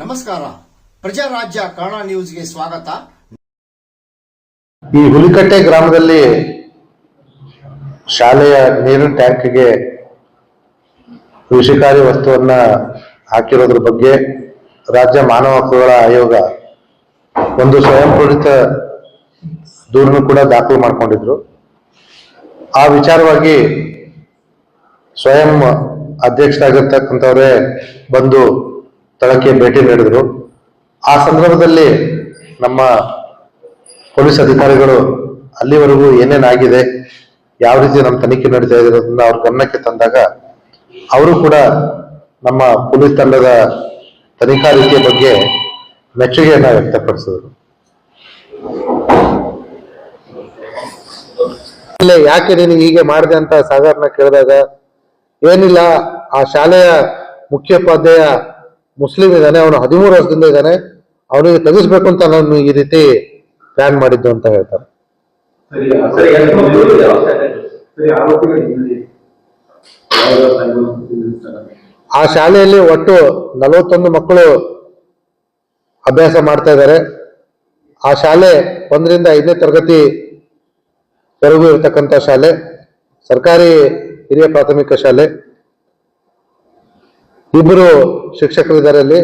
ನಮಸ್ಕಾರ. ಪ್ರಜಾರಾಜ್ಯ ಕನ್ನಡ ನ್ಯೂಸ್ಗೆ ಸ್ವಾಗತ. ಈ ಹುಲಿಕಟ್ಟೆ ಗ್ರಾಮದಲ್ಲಿ ಶಾಲೆಯ ನೀರಿನ ಟ್ಯಾಂಕ್ಗೆ ವಿಷಕಾರಿ ವಸ್ತುವನ್ನ ಹಾಕಿರೋದ್ರ ಬಗ್ಗೆ ರಾಜ್ಯ ಮಾನವ ಹಕ್ಕುಗಳ ಆಯೋಗ ಒಂದು ಸ್ವಯಂ ಪ್ರೇರಿತ ದೂರನ್ನು ಕೂಡ ದಾಖಲು ಮಾಡಿಕೊಂಡಿದ್ರು. ಆ ವಿಚಾರವಾಗಿ ಸ್ವಯಂ ಅಧ್ಯಕ್ಷರಾಗಿರ್ತಕ್ಕಂಥವರೇ ಬಂದು ಸ್ಥಳಕ್ಕೆ ಭೇಟಿ ನೀಡಿದ್ರು. ಆ ಸಂದರ್ಭದಲ್ಲಿ ನಮ್ಮ ಪೊಲೀಸ್ ಅಧಿಕಾರಿಗಳು ಅಲ್ಲಿವರೆಗೂ ಏನೇನಾಗಿದೆ ಯಾವ ರೀತಿ ನಮ್ಮ ತನಿಖೆ ನಡೀತಾ ಇದೆ ಅನ್ನೋದನ್ನ ಅವ್ರ ಗಮನಕ್ಕೆ ತಂದಾಗ ಅವರು ಕೂಡ ನಮ್ಮ ಪೊಲೀಸ್ ತಂಡದ ತನಿಖಾ ರೀತಿಯ ಬಗ್ಗೆ ಮೆಚ್ಚುಗೆಯನ್ನ ವ್ಯಕ್ತಪಡಿಸಿದ್ರು. ಯಾಕೆ ನೀನು ಹೀಗೆ ಮಾಡಿದೆ ಅಂತ ಸಾಗರ್ನ ಕೇಳಿದಾಗ ಏನಿಲ್ಲ ಆ ಶಾಲೆಯ ಮುಖ್ಯೋಪಾಧ್ಯಾಯ ಮುಸ್ಲಿಂ ಇದ್ದಾನೆ ಅವನು ಹದಿಮೂರು ವರ್ಷದಿಂದ ಇದ್ದಾನೆ ಅವನಿಗೆ ತೆಗಿಸ್ಬೇಕು ಅಂತ ನಾನು ಈ ರೀತಿ ಪ್ಲಾನ್ ಮಾಡಿದ್ದು ಅಂತ ಹೇಳ್ತಾರೆ? ಆ ಶಾಲೆಯಲ್ಲಿ ಒಟ್ಟು ನಲವತ್ತೊಂದು ಮಕ್ಕಳು ಅಭ್ಯಾಸ ಮಾಡ್ತಾ ಇದ್ದಾರೆ. ಆ ಶಾಲೆ ಒಂದರಿಂದ ಐದನೇ ತರಗತಿ ವರೆಗೂ ಇರತಕ್ಕಂಥ ಶಾಲೆ, ಸರ್ಕಾರಿ ಹಿರಿಯ ಪ್ರಾಥಮಿಕ ಶಾಲೆ. ಇಬ್ಬರು ಶಿಕ್ಷಕರಿದ್ದಾರೆ ಅಲ್ಲಿ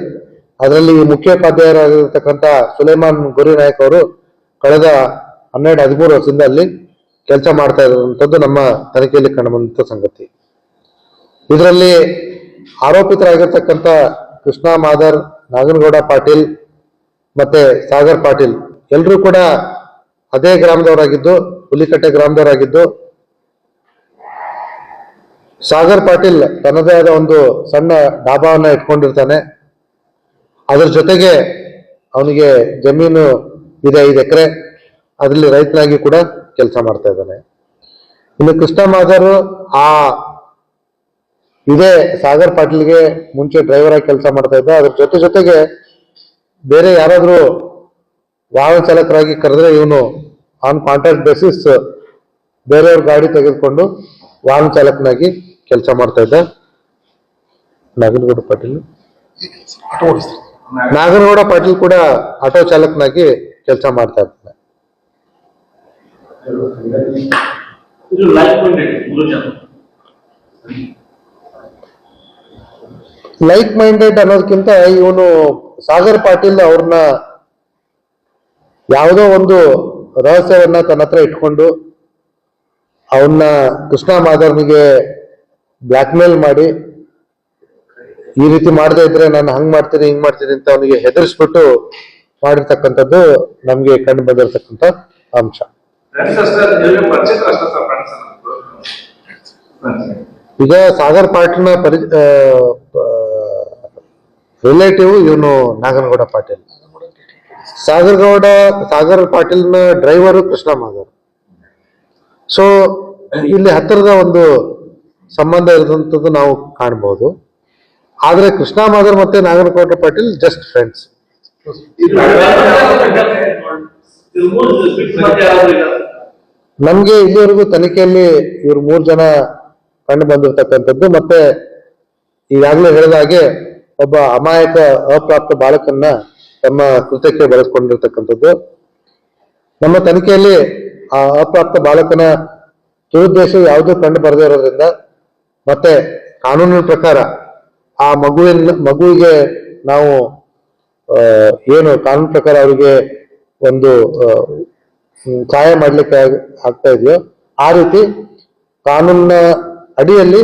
ಅದರಲ್ಲಿ ಮುಖ್ಯೋಪಾಧ್ಯಾಯರಾಗಿರ್ತಕ್ಕಂಥ ಸುಲೇಮಾನ್ ಗುರಿ ನಾಯಕ್ ಅವರು ಕಳೆದ ಹನ್ನೆರಡು ಹದಿಮೂರು ವರ್ಷದಿಂದ ಅಲ್ಲಿ ಕೆಲಸ ಮಾಡ್ತಾ ಇರುವಂಥದ್ದು ನಮ್ಮ ತನಿಖೆಯಲ್ಲಿ ಕಂಡುಬಂದಂಥ ಸಂಗತಿ. ಇದರಲ್ಲಿ ಆರೋಪಿತರಾಗಿರ್ತಕ್ಕಂಥ ಕೃಷ್ಣ ಮಾದರ್, ನಾಗನಗೌಡ ಪಾಟೀಲ್ ಮತ್ತೆ ಸಾಗರ್ ಪಾಟೀಲ್ ಎಲ್ಲರೂ ಕೂಡ ಅದೇ ಗ್ರಾಮದವರಾಗಿದ್ದು ಹುಲಿಕಟ್ಟೆ ಗ್ರಾಮದವರಾಗಿದ್ದು ಸಾಗರ್ ಪಾಟೀಲ್ ತನ್ನದೇ ಆದ ಒಂದು ಸಣ್ಣ ಡಾಬಾವನ್ನ ಇಟ್ಕೊಂಡಿರ್ತಾನೆ. ಅದ್ರ ಜೊತೆಗೆ ಅವನಿಗೆ ಜಮೀನು ಇದೆ ಐದು ಎಕರೆ. ಅದರಲ್ಲಿ ರೈತನಾಗಿ ಕೂಡ ಕೆಲಸ ಮಾಡ್ತಾ ಇದ್ದಾನೆ. ಇನ್ನು ಕೃಷ್ಣ ಮಾಧವರು ಆ ಇದೇ ಸಾಗರ್ ಪಾಟೀಲ್ಗೆ ಮುಂಚೆ ಡ್ರೈವರ್ ಆಗಿ ಕೆಲಸ ಮಾಡ್ತಾ ಇದ್ದ. ಅದ್ರ ಜೊತೆ ಜೊತೆಗೆ ಬೇರೆ ಯಾರಾದರೂ ವಾಹನ ಚಾಲಕರಾಗಿ ಕರೆದ್ರೆ ಇವನು ಆನ್ ಕಾಂಟ್ರಾಕ್ಟ್ ಬೇಸಿಸ್ ಬೇರೆಯವ್ರ ಗಾಡಿ ತೆಗೆದುಕೊಂಡು ವಾಹನ ಚಾಲಕನಾಗಿ ಕೆಲಸ ಮಾಡ್ತಾ ಇದ್ದೆ. ನಾಗನಗೌಡ ಪಾಟೀಲ್. ನಾಗನಗೌಡ ಪಾಟೀಲ್ ಕೂಡ ಆಟೋ ಚಾಲಕನಾಗಿ ಕೆಲಸ ಮಾಡ್ತಾ ಇದ್ದಾನೆ ಲೈಕ್ ಮೈಂಡೆಡ್ ಅನ್ನೋದಕ್ಕಿಂತ ಇವನು ಸಾಗರ್ ಪಾಟೀಲ್ ಅವ್ರನ್ನ ಯಾವುದೋ ಒಂದು ರಹಸ್ಯವನ್ನ ತನ್ನ ಹತ್ರ ಇಟ್ಕೊಂಡು ಅವನ್ನ ಕೃಷ್ಣ ಮಾಧವನಿಗೆ ಬ್ಲ್ಯಾಕ್ಮೇಲ್ ಮಾಡಿ, ಈ ರೀತಿ ಮಾಡದೇ ಇದ್ರೆ ನಾನು ಹಂಗ್ ಮಾಡ್ತೀನಿ, ಹಿಂಗ್ ಮಾಡ್ತೀನಿ ಅಂತ ಅವನಿಗೆ ಹೆದರ್ಸ್ಬಿಟ್ಟು ಮಾಡಿರ್ತಕ್ಕಂಥದ್ದು ನಮ್ಗೆ ಕಂಡು ಬಂದಿರತಕ್ಕಂಥ ಅಂಶ. ಈಗ ಸಾಗರ್ ಪಾಟೀಲ್ನ ಪರಿ ರಿಲೇಟಿವ್ ಇವನು ನಾಗನಗೌಡ ಪಾಟೀಲ್. ಸಾಗರ್ ಗೌಡ ಸಾಗರ್ ಪಾಟೀಲ್ನ ಡ್ರೈವರು ಕೃಷ್ಣ ಮಾಧವ್. ಸೊ ಇಲ್ಲಿ ಹತ್ತಿರದ ಒಂದು ಸಂಬಂಧ ಇರುವಂತದ್ದು ನಾವು ಕಾಣಬಹುದು ಆದ್ರೆ ಕೃಷ್ಣ ಮಾಧವ್ ಮತ್ತೆ ನಾಗನಕೋಟೆ ಪಾಟೀಲ್ ಜಸ್ಟ್ ಫ್ರೆಂಡ್ಸ್ ನಮ್ಗೆ ಇಲ್ಲಿವರೆಗೂ ತನಿಖೆಯಲ್ಲಿ ಇವ್ರು ಮೂರ್ ಜನ ಕಂಡು ಬಂದಿರತಕ್ಕಂಥದ್ದು ಮತ್ತೆ ಈಗಾಗಲೇ ಹೇಳಿದ ಹಾಗೆ ಒಬ್ಬ ಅಮಾಯಕ ಅಪ್ರಾಪ್ತ ಬಾಲಕನ್ನ ತಮ್ಮ ಕೃತ್ಯಕ್ಕೆ ಬಳಸ್ಕೊಂಡಿರ್ತಕ್ಕಂಥದ್ದು. ನಮ್ಮ ತನಿಖೆಯಲ್ಲಿ ಆ ಅಪ್ರಾಪ್ತ ಬಾಲಕನ ದುರುದ್ದೇಶ ಯಾವುದೂ ಕಂಡು ಬರದೇ ಇರೋದ್ರಿಂದ ಮತ್ತೆ ಕಾನೂನಿನ ಪ್ರಕಾರ ಆ ಮಗುವಿನ, ಮಗುವಿಗೆ ನಾವು ಏನು ಕಾನೂನು ಪ್ರಕಾರ ಅವರಿಗೆ ಒಂದು ಸಹಾಯ ಮಾಡಲಿಕ್ಕೆ ಆಗ್ತಾ ಇದೆಯೋ, ಆ ರೀತಿ ಕಾನೂನಿನ ಅಡಿಯಲ್ಲಿ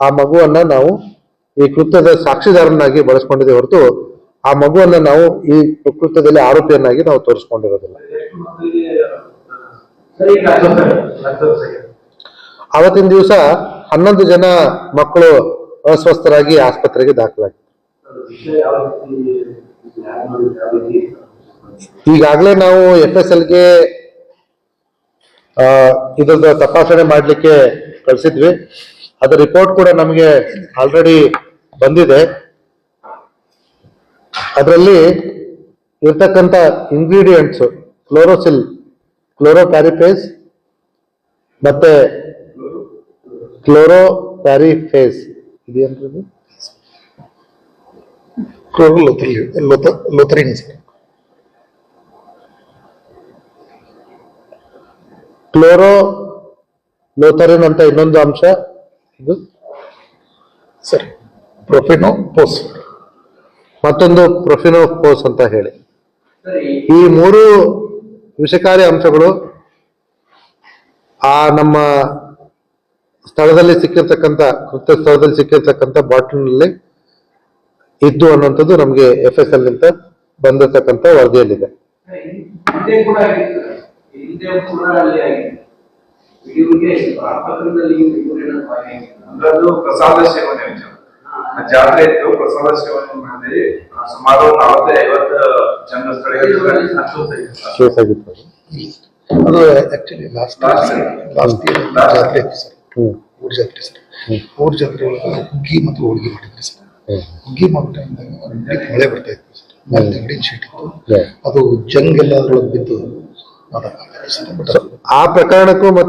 ಆ ಮಗುವನ್ನ ನಾವು ಈ ಕೃತ್ಯದ ಸಾಕ್ಷಿದಾರನಾಗಿ ಬಳಸ್ಕೊಂಡಿದ್ದೇವೆ ಹೊರತು ಆ ಮಗುವನ್ನ ನಾವು ಈ ಕೃತ್ಯದಲ್ಲಿ ಆರೋಪಿಯನ್ನಾಗಿ ನಾವು ತೋರಿಸ್ಕೊಂಡಿರೋದಿಲ್ಲ. ಅವತ್ತಿನ ದಿವಸ ಹನ್ನೊಂದು ಜನ ಮಕ್ಕಳು ಅಸ್ವಸ್ಥರಾಗಿ ಆಸ್ಪತ್ರೆಗೆ ದಾಖಲಾಗಿತ್ತು ಈಗಾಗಲೇ ನಾವು ಎಫ್ ಎಸ್ ಎಲ್ಗೆ ಇದ್ರದ್ದು ತಪಾಸಣೆ ಮಾಡಲಿಕ್ಕೆ ಕಳಿಸಿದ್ವಿ. ಅದರ ರಿಪೋರ್ಟ್ ಕೂಡ ನಮಗೆ ಆಲ್ರೆಡಿ ಬಂದಿದೆ. ಅದರಲ್ಲಿ ಇರ್ತಕ್ಕಂಥ ಇಂಗ್ರೀಡಿಯೆಂಟ್ಸು ಕ್ಲೋರೋಸಿಲ್ ಕ್ಲೋರೋಪ್ಯಾರಿಫೇಸ್ ಮತ್ತೆ ಕ್ಲೋರೋ ಪ್ಯಾರಿಫೇಸ್ ಇದೇನ್ರಿ ಕ್ಲೋರೋ ಲೋಥರಿನ್ ಅಂತ ಇನ್ನೊಂದು ಅಂಶ. ಇದು? ಸರಿ ಪ್ರೊಫಿನೋ ಪೋಸ್ ಮತ್ತೊಂದು ಪ್ರೊಫಿನೋಫೋಸ್ ಅಂತ ಹೇಳಿ. ಈ ಮೂರು ವಿಷಕಾರಿ ಅಂಶಗಳು, ಆ ನಮ್ಮ ಸ್ಥಳದಲ್ಲಿ ಸಿಕ್ಕಿರ್ತಕ್ಕಂಥ, ಕೃತ್ಯ ಸ್ಥಳದಲ್ಲಿ ಸಿಕ್ಕಿರ್ತಕ್ಕಂಥ ಬಾಟಲ್ನಲ್ಲಿ ಇದ್ದು ಅನ್ನುವಂಥದ್ದು ನಮಗೆ ಎಫ್ ಎಸ್ ಎಲ್ ನಿಂತ ಬಂದಿರತಕ್ಕಂಥ ವರದಿಯಲ್ಲಿದೆ. ಪ್ರಸಾದ ಸೇವನೆ ಜಾತ್ರೆ ಇತ್ತು, ಪ್ರಸಾದ ಸೇವನೆ. ಸುಮಾರು ನಲವತ್ತು ಐವತ್ತು ಅದು ಆಕ್ಚುಲಿ ಲಾಸ್ಟ್. ಲಾಸ್ಟ್ ಇಯರ್ ಜಾತ್ರೆ ಇತ್ತು ಸರ್. ಊರ್ ಜಾತ್ರೆ ಸರ್. ಊರ್ ಜಾತ್ರೆ ಒಳಗೆ ಹುಗ್ಗಿ ಮತ್ತು ಹೋಳಿಗೆ ಮಾಡಿದ್ರಿ ಸರ್. ಹುಗ್ಗಿ ಮಾಡೋ ಟೈಮ್ದಾಗ ಮಳೆ ಬರ್ತಾ ಇತ್ತು ಸರ್. ಮೇಲೆ ತಗಡಿನ ಶೀಟ್ ಇತ್ತು. ಅದು ಜಂಗ್ ಎಲ್ಲ ಅದ್ರೊಳಗೆ ಬಿದ್ದು ಅದಾಗ್ತದೆ ಸರ್. ಬಟ್ ಆ ಪ್ರಕರಣಕ್ಕೂ ಮತ್ತೆ